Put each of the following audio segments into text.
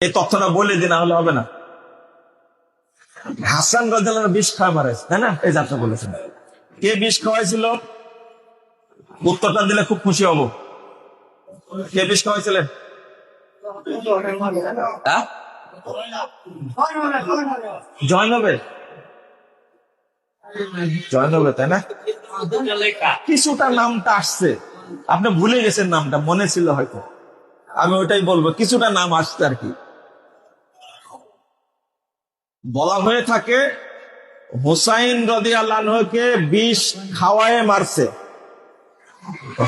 এই তথ্যটা বলে দিন হলে হবে না। হাসান রাজাল বিষ খাওয়া মারে তাই না? এই যাত্রা বলেছেন। কে বিষ খাওয়াইছিল? উত্তরটা দিলে খুব খুশি হব। কে বিষ খাওয়াইছিলেন? হ্যাঁ? জয়নবে জয়নবে তাই না? কিছুটা নামটা আসছে। আপনি ভুলে গেছেন নামটা, মনে ছিল হয়তো। আমি ওটাই বলব, কিছুটা নাম আসছে আর কি। বলা হয়ে থাকে, হোসাইন রদি আল্লাহকে বিষ খাওয়ায় মারছে।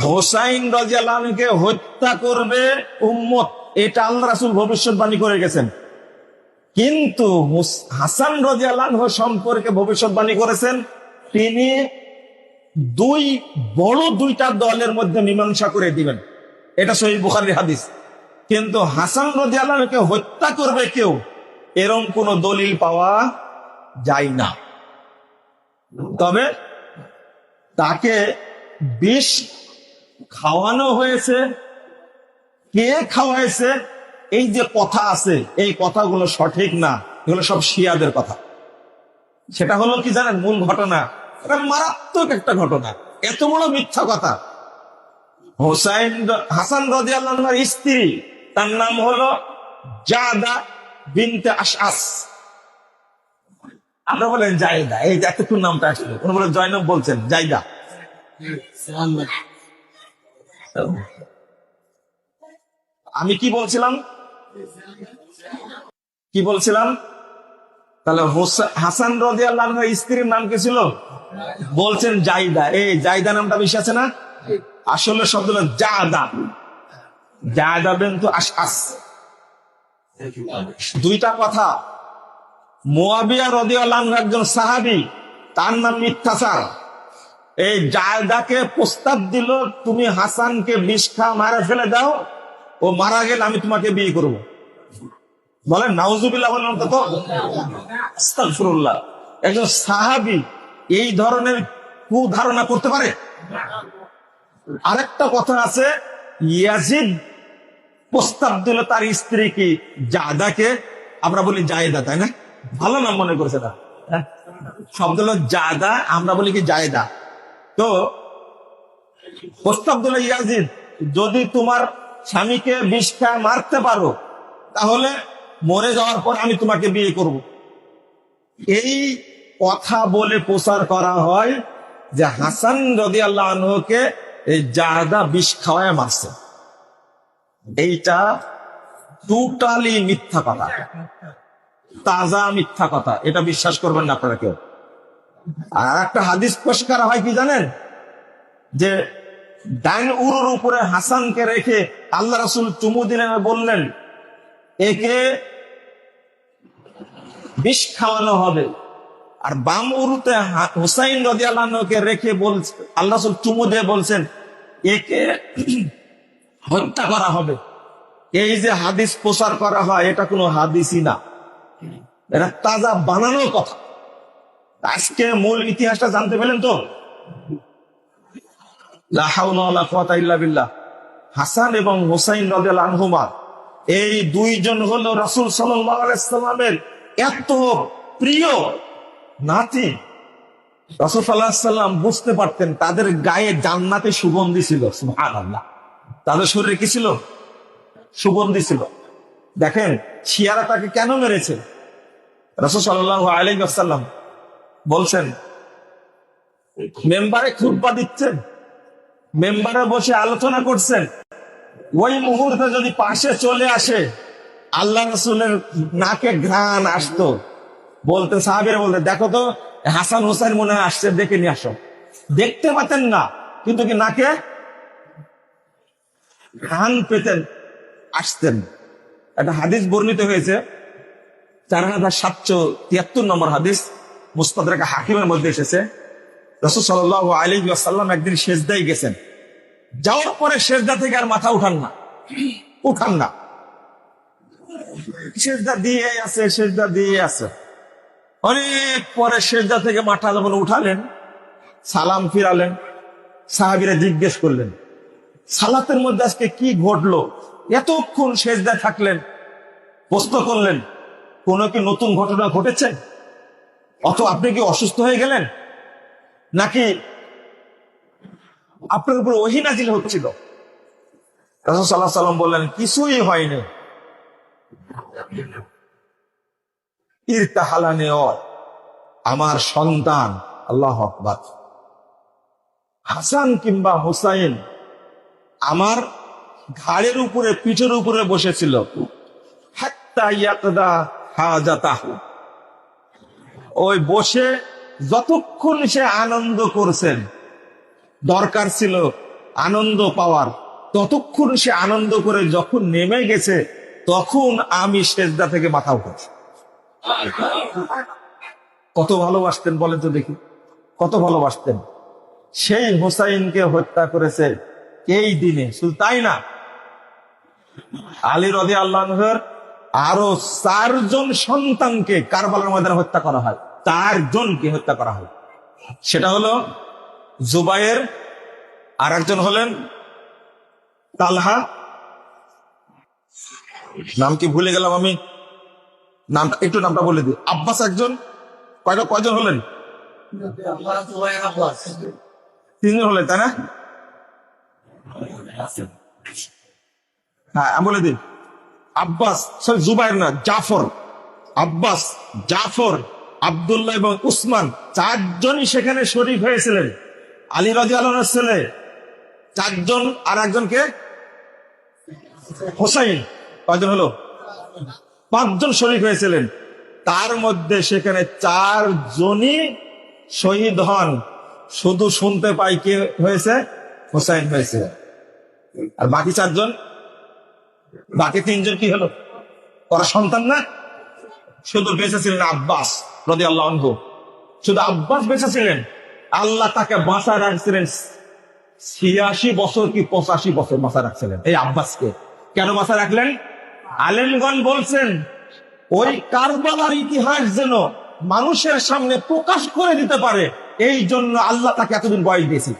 হোসাইন রাজি আল্লাহকে হত্যা করবে উম্মত। এটা আল্লাহ রাসুল ভবিষ্যৎবাণী করে গেছেন। কিন্তু হাসান রাজি আল্লাহ সম্পর্কে ভবিষ্যৎবাণী করেছেন, তিনি দুই, বড় দুইটা দলের মধ্যে মীমাংসা করে দিবেন। এটা সহি বুখারির হাদিস। কিন্তু হাসান রাজি আল্লাহকে হত্যা করবে কেউ? এরম কোন দলিল পাওয়া যায় না। তবে তাকে বিষ খাওয়ানো হয়েছে। কে খাওয়াইছে? এই যে কথা আছে, এই কথাগুলো সঠিক না, এগুলো সব শিয়াদের কথা। সেটা হলো কি জানেন, মূল ঘটনা? এটা মারাত্মক একটা ঘটনা, এত বড় মিথ্যা কথা। হোসাইন হাসান রাজি আল্লাহর স্ত্রী, তার নাম হলো জাদা বিনতে আমরা বলেন, জায়দা। এই নামটা আসলো। উনি বলে, জয়নব বলছেন, জায়দা। আমি কি বলছিলাম? কি বলছিলাম? তাহলে হাসান আল্লাহর স্ত্রীর নাম কি ছিল? বলছেন জাইদা এই জাইদা নামটা বেশি আছে না? আসলে শব্দ হলো জাদা। জাদা বিন্তু আশআস। দুইটা কথা। মোয়াবিয়া রদিয়াল্লাহ একজন সাহাবি তার নাম মিথ্যাচার। এই জায়দাকে প্রস্তাব দিল তুমি হাসানকে বিষ খা মারা ফেলে দাও ও মারা গেলে আমি তোমাকে বিয়ে করব। বলেন নাউজুবিল্লাহ বলেন তো আস্তাগফিরুল্লাহ। একজন সাহাবি এই ধরনের কুধারণা করতে পারে? আরেকটা কথা আছে ইয়াজিদ প্রস্তাব দিল তার স্ত্রী কি জাদাকে আমরা বলি জায়দা, তাই না? ভালো নাম মনে করছে না হ্যাঁ? শব্দ হলো জাদা আমরা বলি কি জায়দা। তো, প্রস্তাব দিল ইয়াজিদ, যদি তোমার স্বামীকে বিষ খায় মারতে পারো, তাহলে মরে যাওয়ার পর আমি তোমাকে বিয়ে করব। এই কথা বলে প্রচার করা হয় যে হাসান রদি আল্লাহ এই জাহাদা বিষ খাওয়ায় মারছে। এইটা টোটালি মিথ্যা কথা। তাজা মিথ্যা কথা। এটা বিশ্বাস করবেন না আপনারা কেউ। আর একটা হাদিস পরিষ্কার হয় কি জানেন? যে ডাইন উরুর উপরে হাসানকে রেখে আল্লাহ রাসুল চুমু দিলেন বললেন, একে বিষ খাওয়ানো হবে। আর বাম উরুতে হুসাইন রদি রেখে বল আল্লাহ রাসূল চুমু দিয়ে বলছেন, একে হত্যা করা হবে। এই যে হাদিস প্রচার করা হয়, এটা কোনো হাদিসই না। এটা তাজা বানানোর কথা। আজকে মূল ইতিহাসটা জানতে পেলেন তো। হাসান এবং হোসাইন রাদিয়াল্লাহু আনহুমা, এই দুইজন হলো রাসূল সাল্লামের এত প্রিয় নাতি। রাসূল আলাইহি সাল্লাম বুঝতে পারতেন তাদের গায়ে জান্নাতে সুগন্ধি ছিল, সুবহানাল্লাহ। তাদের শরীরে কি ছিল? সুগন্ধি ছিল। দেখেন, শিয়ারা তাকে কেন মেরেছে? রাসূল সাল্লাল্লাহু আলাইহি বলছেন, মেম্বারে খুতবা দিচ্ছেন মেম্বারে বসে আলোচনা করছেন। ওই মুহূর্তে যদি পাশে চলে আসে, আল্লাহ রসুলের নাকে ঘ্রাণ আসতো। বলতে সাহাবিরা বলতে দেখো তো, হাসান হোসেন মনে আসছে, দেখে নিয়ে আসো। দেখতে পাতেন না, কিন্তু কি নাকে ঘ্রাণ পেতেন আসতেন। একটা হাদিস বর্ণিত হয়েছে, চার হাজার সাতশো তিয়াত্তর নম্বর হাদিস মুস্তাদ হাকিমের মধ্যে এসেছে। রসুল সাল আলী সাল্লাম একদিন শেষদায় গেছেন। যাওয়ার পরে শেষদা থেকে আর মাথা উঠান না। উঠান না। শেষদা দিয়ে আছে শেষদা দিয়ে আছে। অনেক পরে শেষদা থেকে মাথা যখন উঠালেন, সালাম ফিরালেন, সাহাবিরা জিজ্ঞেস করলেন সালাতের মধ্যে আজকে কি ঘটলো? এতক্ষণ শেষদা থাকলেন, প্রশ্ন করলেন, কোনো কি নতুন ঘটনা ঘটেছে? অত আপনি কি অসুস্থ হয়ে গেলেন? নাকি আপনার উপর ওহিনাজিল হচ্ছিল? সাল্লাহ সাল্লাম বললেন, কিছুই হয়নি। আমার সন্তান, আল্লাহ হাসান কিংবা হুসাইন আমার ঘাড়ের উপরে, পিঠের উপরে বসেছিল। ওই বসে যতক্ষণ সে আনন্দ করছেন, দরকার ছিল আনন্দ পাওয়ার। ততক্ষণ সে আনন্দ করে যখন নেমে গেছে, তখন আমি সেজদা থেকে মাথা উঠেছি কত ভালোবাসতেন বলেন তো দেখি। কত ভালোবাসতেন। সেই হোসাইনকে হত্যা করেছে এই দিনে, শুধু তাই না? আলী রদি আল্লাহর আরও চারজন সন্তানকে কারবালার ময়দানে হত্যা করা হয়। চারজনকে হত্যা করা হয়। সেটা হলো জুবাইয়ের আর একজন হলেন তালহা। নাম কি ভুলে গেলাম আমি? নামটা একটু নামটা বলে দিই। আব্বাস একজন। কয়টা কয়জন হলেন? তিনজন হলেন, তাই না? আমি বলে দিন আব্বাস সরি জুবাইর না, জাফর। আব্বাস, জাফর, আব্দুল্লাহ এবং উসমান চারজনই সেখানে হয়েছিলেন। আলী রাজি আলমের ছেলে, চারজন আর একজনকে হোসাইন, কয়জন হলো? পাঁচজন শরীফ হয়েছিলেন। তার মধ্যে সেখানে চারজনই শহীদ হন। শুধু শুনতে পাই কে হয়েছে? হোসাইন হয়েছে। আর বাকি চারজন? বাকি তিনজন কি হলো? ওরা সন্তান না? শুধু বেঁচে ছিলেন আব্বাস রদি আল্লাহ শুধু আব্বাস বেঁচে ছিলেন আল্লাহ তাকে বাঁচায় রাখছিলেন। ছিয়াশি বছর কি পঁচাশি বছর বাঁচা রাখছিলেন এই আব্বাসকে। কেন বাঁচা রাখলেন? আলেমগণ বলছেন, ওই কারবালার ইতিহাস যেন মানুষের সামনে প্রকাশ করে দিতে পারে, এই জন্য আল্লাহ তাকে এতদিন বয়স দিয়েছে